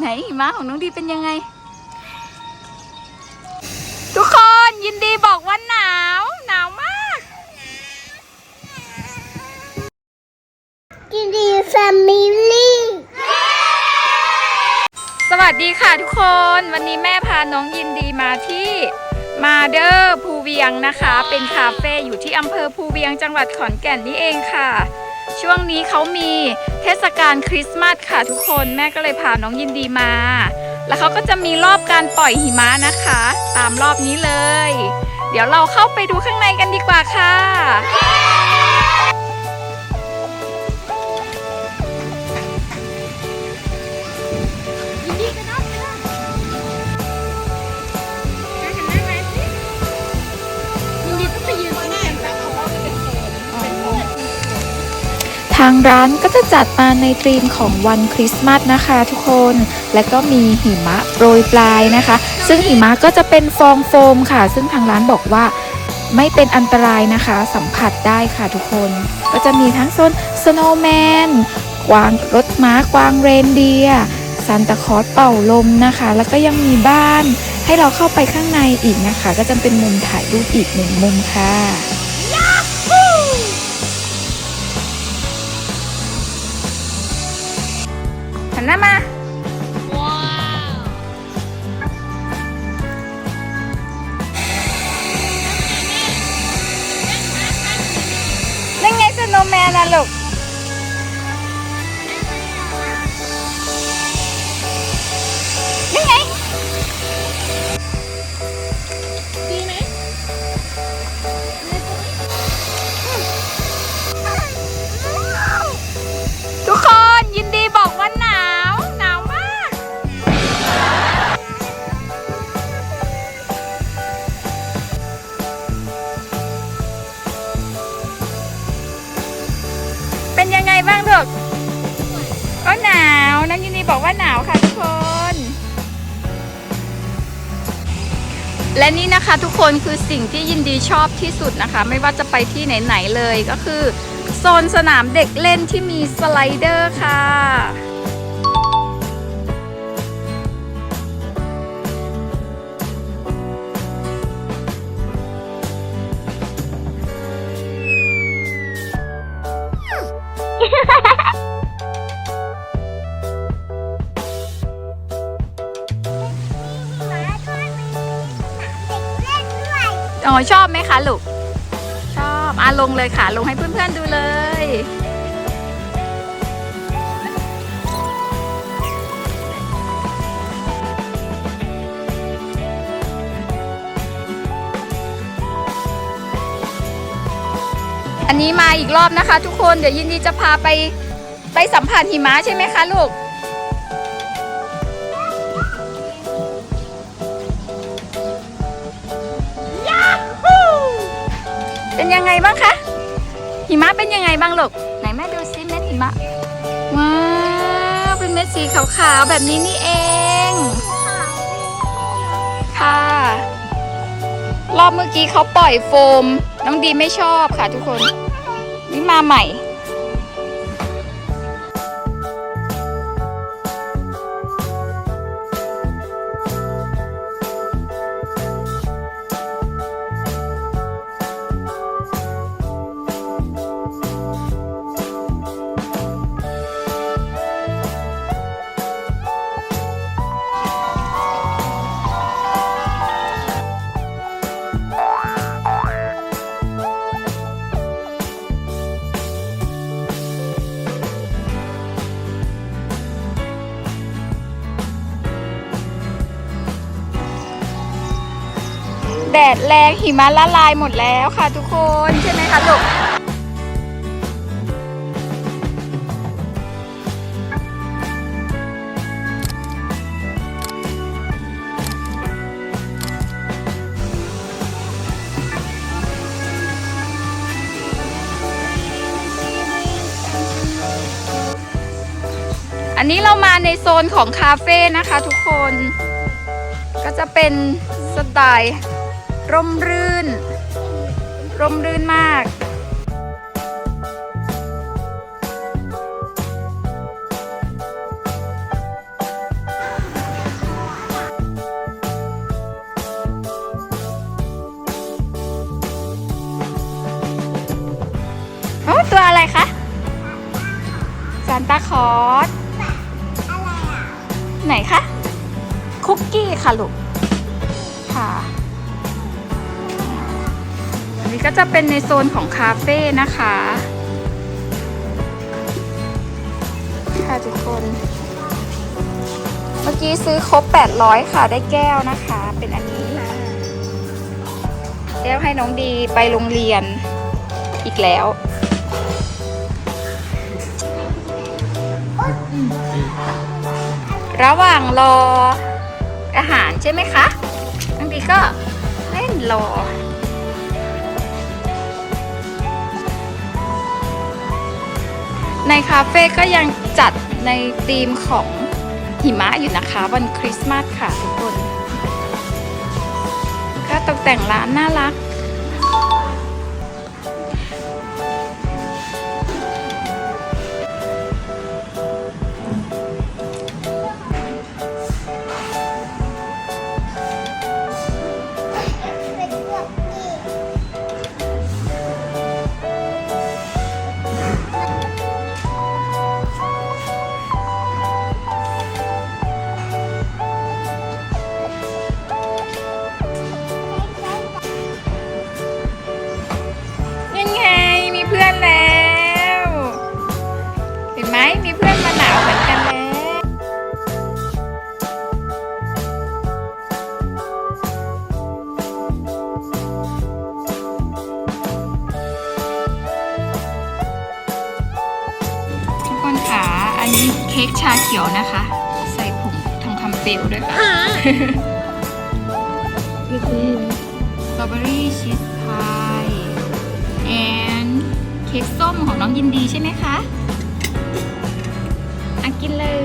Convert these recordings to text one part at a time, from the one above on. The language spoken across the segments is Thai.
ไหนหิมะของน้องดีเป็นยังไง ทุกคนยินดีบอกว่าหนาว หนาวมาก กินดีแฟมิลี่ สวัสดีค่ะทุกคน วันนี้แม่พาน้องยินดีมาที่มาเดอร์ภูเวียงนะคะ เป็นคาเฟ่อยู่ที่อำเภอภูเวียงจังหวัดขอนแก่นนี่เองค่ะ ช่วงนี้เขามีเทศกาลคริสต์มาสค่ะทุกคนแม่ก็เลยพาน้องยินดีมา แล้วเขาก็จะมีรอบการปล่อยหิมะนะคะ ตามรอบนี้เลย เดี๋ยวเราเข้าไปดูข้างในกันดีกว่าค่ะางร้านก็จะจัดมาในธีมของวันคริสต์มาสนะคะทุกคน และก็มีหิมะโปรยปลายนะคะ ซึ่งหิมะก็จะเป็นฟองโฟมค่ะ ซึ่งทางร้านบอกว่าไม่เป็นอันตรายนะคะ สัมผัสได้ค่ะทุกคน ก็จะมีทั้งโซนสโนว์แมนกวางรถม้ากวางเรนเดียร์ซันตาคลอสเป่าลมนะคะ แล้วก็ยังมีบ้านให้เราเข้าไปข้างในอีกนะคะ ก็จะเป็นมุมถ่ายรูปอีกหนึ่งมุมค่ะ หันหน้ามานั่นไงสโนว์แมนนะลูกนั่นไง ดีไหม เป็นยังไงบ้างลูกก็หนาว น้องยินดีบอกว่าหนาวค่ะทุกคน และนี่นะคะทุกคนคือสิ่งที่ยินดีชอบที่สุดนะคะ ไม่ว่าจะไปที่ไหน ๆ เลยก็คือ โซนสนามเด็กเล่นที่มีสไลเดอร์ค่ะ อ๋อชอบไหมคะลูก ชอบอาลงเลยค่ะ ลงให้เพื่อนๆดูเลย อันนี้มาอีกรอบนะคะ ทุกคนเดี๋ยวยินดีจะพาไปไปสัมผัสหิมะใช่ไหมคะลูก เป็นยังไงบ้างคะหิมะเป็นยังไงบ้างลูกไหนแม่ดูซิเม็ดหิมะว้าวเป็นเม็ดสีขาวๆแบบนี้นี่เองค่ะ รอบเมื่อกี้เขาปล่อยโฟม น้องดีไม่ชอบค่ะทุกคนนี่มาใหม่ ดดแรงหิมะละลายหมดแล้วค่ะทุกคนใช่ไหมคะลูกอันนี้เรามาในโซนของคาเฟ่นะคะทุกคน ก็จะเป็นสไตล์ ร่มรื่น ร่มรื่นมากตัวอะไรคะซานตาคอสไหนคะ คุกกี้ค่ะลูก ค่ะ นนี้ก็จะเป็นในโซนของคาเฟ่นะคะ ค่ะทุกคน เมื่อกี้ซื้อครบ 800 ค่ะได้แก้วนะคะ เป็นอันนี้ แก้วให้น้องดีไปโรงเรียนอีกแล้วระหว่างรออาหารใช่ไหมคะน้องดีก็เล่นรอ ในคาเฟ่ก็ยังจัดในธีมของหิมะอยู่นะคะวันคริสต์มาสค่ะทุกคน ก็ตกแต่งร้านน่ารัก ชาเขียวนะคะ ใส่ผงทองคำเปลวด้วยค่ะสตรอเบอรี่ชีสพายแอนเค้กส้มของน้องยินดีใช่ไหมคะ อะกินเลย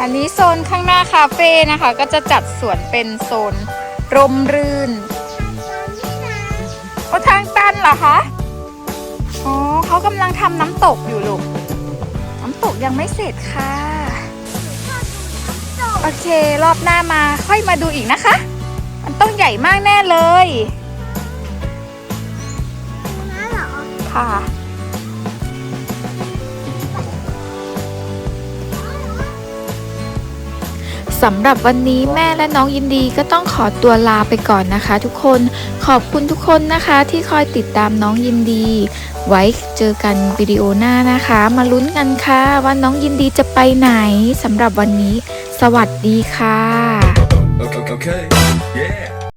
อันนี้โซนข้างหน้าคาเฟ่นะคะ ก็จะจัดสวนเป็นโซนร่มรื่นโอ้ทางตันเหรอคะ อ๋อเขากำลังทำน้ำตกอยู่ลูก น้ำตกยังไม่เสร็จค่ะ โอเครอบหน้ามาค่อยมาดูอีกนะคะ มันต้องใหญ่มากแน่เลยนั่นเหรอค่ะ สำหรับวันนี้แม่และน้องยินดีก็ต้องขอตัวลาไปก่อนนะคะ ทุกคนขอบคุณทุกคนนะคะที่คอยติดตามน้องยินดี ไว้เจอกันวิดีโอหน้านะคะ มาลุ้นกันค่ะว่าน้องยินดีจะไปไหนสำหรับวันนี้ สวัสดีค่ะ Okay, okay, yeah.